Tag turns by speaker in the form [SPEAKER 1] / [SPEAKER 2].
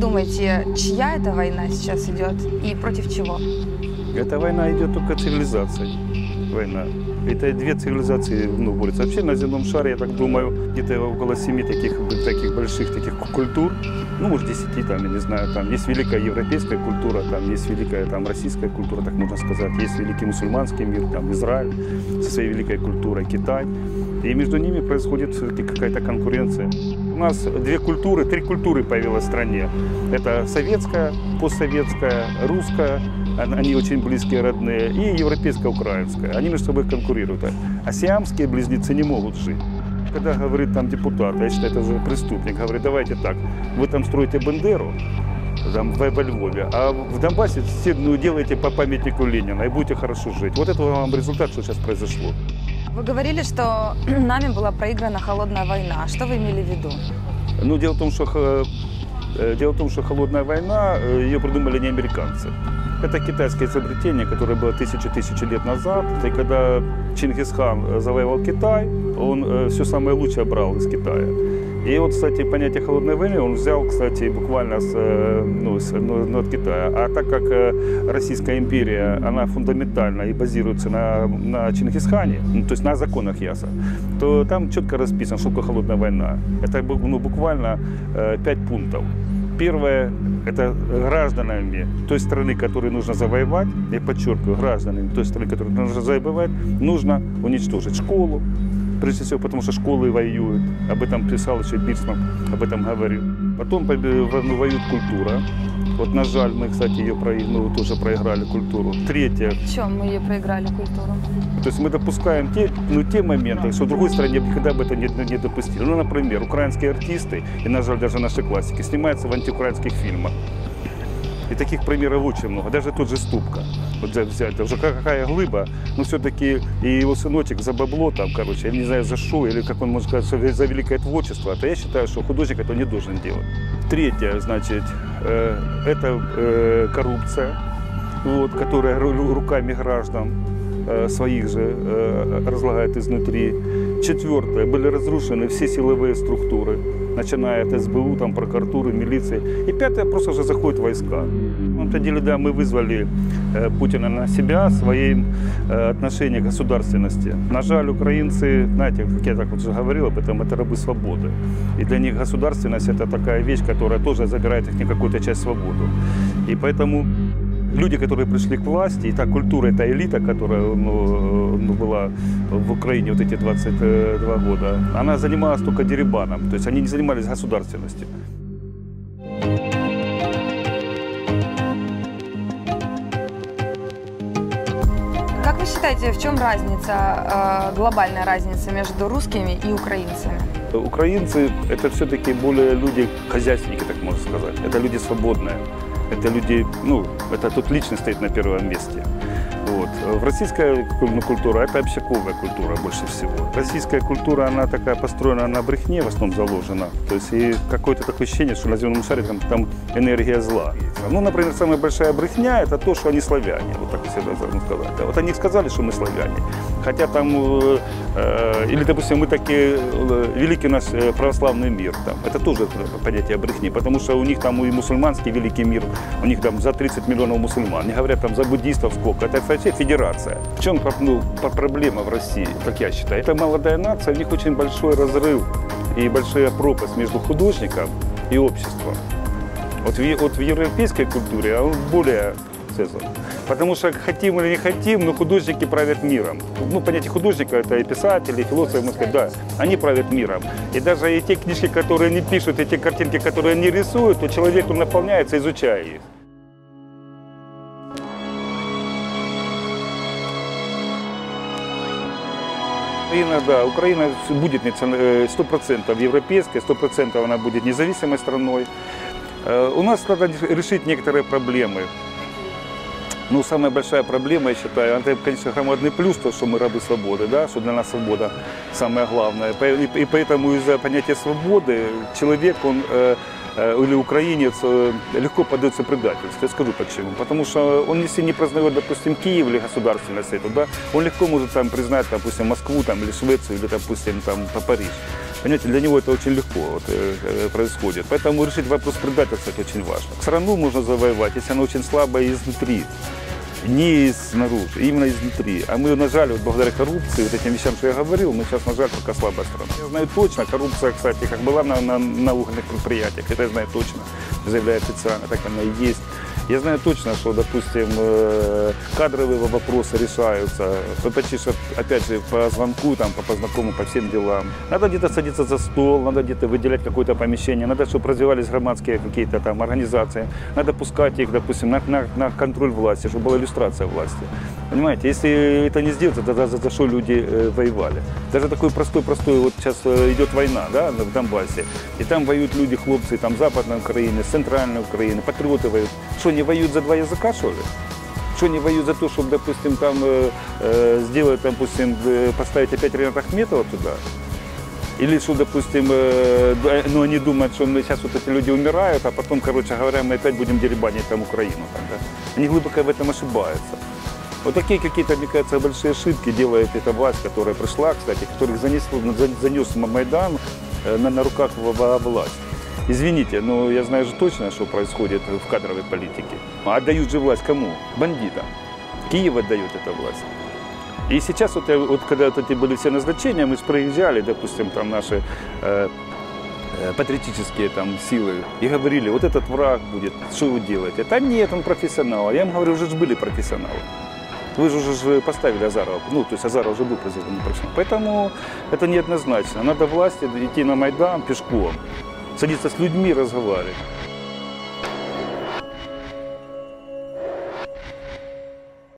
[SPEAKER 1] думаете, чья это война сейчас идет и против чего?
[SPEAKER 2] Эта война идет только цивилизацией. Война. Это две цивилизации ну, борются. Вообще на земном шаре, я так думаю, где-то около семи таких, таких больших таких культур, ну, может, десяти, там, я не знаю, там есть великая европейская культура, там есть великая там, российская культура, так можно сказать, есть великий мусульманский мир, там, Израиль со своей великой культурой, Китай. И между ними происходит все-таки какая-то конкуренция. Нас две культуры, три культуры появилось в стране. Это советская, постсоветская, русская, они очень близкие, родные, и европейская, украинская. Они между собой конкурируют. А сиамские близнецы не могут жить. Когда говорит там депутат, я считаю, это уже преступник, говорит, давайте так, вы там строите Бендеру, там, в, во Львове, а в Донбассе все ну, делаете по памятнику Ленина и будете хорошо жить. Вот это вам результат, что сейчас произошло.
[SPEAKER 1] Вы говорили, что нами была проиграна холодная война. Что вы имели в виду?
[SPEAKER 2] Ну, дело в том, что, э, дело в том, что холодная война, э, ее придумали не американцы. Это китайское изобретение, которое было тысячи-тысячи лет назад. И когда Чингисхан завоевал Китай, он э, все самое лучшее брал из Китая. И вот, кстати, понятие холодной войны он взял, кстати, буквально с, э, ну, с, ну, ну, от Китая. А так как Российская империя, она фундаментально и базируется на, на Чингисхане, ну, то есть на законах Яса, то там четко расписано, что такое холодная война. Это ну, буквально пять пунктов. Первое – это гражданами той страны, которую нужно завоевать, я подчеркиваю, гражданами той страны, которую нужно завоевать, нужно уничтожить школу, прежде всего, потому что школы воюют. Об этом писал еще Бирсман, об этом говорил. Потом ну, воюет культура. Вот, на жаль, мы, кстати, ее ну, тоже проиграли культуру. Третье.
[SPEAKER 1] В чем мы ее проиграли культуру?
[SPEAKER 2] То есть мы допускаем те, ну, те моменты, что в другой стране никогда бы это не, не допустили. Ну, например, украинские артисты, и, на жаль, даже наши классики, снимаются в антиукраинских фильмах. И таких примеров очень много. Даже тот же Ступка. Вот взять, уже какая глыба, но все-таки и его сыночек за бабло там, короче, я не знаю за что, или как он может сказать, за великое творчество. Это я считаю, что художник это не должен делать. Третье, значит, э, это э, коррупция, вот, которая руками граждан э, своих же э, разлагает изнутри. Четвертое, были разрушены все силовые структуры начиная от СБУ, там, прокуратуры, милиции. И пятое, просто уже заходят войска. На самом деле, да, мы вызвали э, Путина на себя своим э, отношением к государственности. На жаль, украинцы, знаете, как я так вот уже говорил об этом, это рабы свободы. И для них государственность это такая вещь, которая тоже забирает их не какую-то часть свободу. И поэтому люди, которые пришли к власти, и та культура, эта элита, которая ну, ну, была в Украине вот эти 22 года, она занималась только деребаном, то есть они не занимались государственностью.
[SPEAKER 1] Как вы считаете, в чем разница, э, глобальная разница между русскими и украинцами?
[SPEAKER 2] Украинцы – это все-таки более люди хозяйственники, так можно сказать. Это люди свободные. Это люди, ну, это тут личность стоит на первом месте. Вот. В российская ну, культура это общаковая культура больше всего. Российская культура, она такая построена на брехне, в основном заложена. То есть и какое-то такое ощущение, что на земном шаре там, там энергия зла. Ну, например, самая большая брехня это то, что они славяне. Вот так всегда можно сказать. Вот они сказали, что мы славяне. Хотя там, э, э или, допустим, мы такие, э, великий наш э, православный мир. Там. Это тоже понятие брехни, потому что у них там и мусульманский великий мир, у них там за 30 миллионов мусульман. Не говорят там за буддистов сколько. Это вообще федерация. В чем ну, проблема в России, как я считаю? Это молодая нация, у них очень большой разрыв и большая пропасть между художником и обществом. Вот в, вот в европейской культуре он более Цезарь. Потому что хотим или не хотим, но художники правят миром. Ну, понятие художника – это и писатели, и философы, можно сказать, да, они правят миром. И даже и те книжки, которые они пишут, и те картинки, которые они рисуют, то человек наполняется, изучая их. Украина, да, Украина будет 100% э, европейская, 100% она будет независимой страной. Э, у нас надо решить некоторые проблемы. Ну, самая большая проблема, я считаю, это, конечно, громадный плюс, то, что мы рабы свободы, да, что для нас свобода самое главное. И, поэтому из-за понятия свободы человек, он э, Э, или украинец э, легко поддается предательству. Я скажу почему. Потому что он, если не признает, допустим, Киев или государственность эту, да, он легко может там признать, допустим, Москву там, или Швецию, или, допустим, там, Париж. Понимаете, для него это очень легко вот, э, э, происходит. Поэтому решить вопрос предательства это очень важно. Страну можно завоевать, если она очень слабая изнутри. Не снаружи, именно изнутри. А мы, на жаль, вот благодаря коррупции, вот этим вещам, что я говорил, мы сейчас, на жаль, пока слабая страна. Я знаю точно, коррупция, кстати, как была на, на, на угольных предприятиях, это я знаю точно, заявляю официально, так она и есть. Я знаю точно, что, допустим, э, кадровые вопросы решаются. Почти что, опять же, по звонку, там, по, по по всем делам. Надо где-то садиться за стол, надо где-то выделять какое-то помещение, надо, чтобы развивались громадские какие-то там организации. Надо пускать их, допустим, на, на, на контроль власти, чтобы была иллюстрация власти. Понимаете, если это не сделать, тогда за, за что люди э, воевали? Даже такой простой-простой, вот сейчас э, идет война, да, в Донбассе, и там воюют люди, хлопцы, там Западной Украины, Центральной Украины, патриоты воюют. Что, не воюют за два языка, что ли? Что не воюют за то, чтобы, допустим, там э, э, сделать, допустим, э, поставить опять Рената Ахметова туда? Или что, допустим, э, ну, они думают, что мы сейчас вот эти люди умирают, а потом, короче говоря, мы опять будем деребанить там Украину. Там, да? Они глубоко в этом ошибаются. Вот такие какие-то, мне кажется, большие ошибки делает эта власть, которая пришла, кстати, которых занес, занес Майдан э, на, на руках власть. Извините, но я знаю же точно, что происходит в кадровой политике. А отдают же власть кому? Бандитам. Киев отдает эту власть. И сейчас, вот, я- вот когда вот эти были все назначения, мы же проезжали, допустим, там наши э, э, патриотические там силы и говорили, вот этот враг будет, что вы делаете? Да нет, он профессионал. А Я им говорю, уже ж были профессионалы. Вы же уже поставили Азарова, ну, то есть Азаров уже был президентом профессионал. Поэтому это неоднозначно. Надо власти идти на Майдан пешком, садиться с людьми, разговаривать.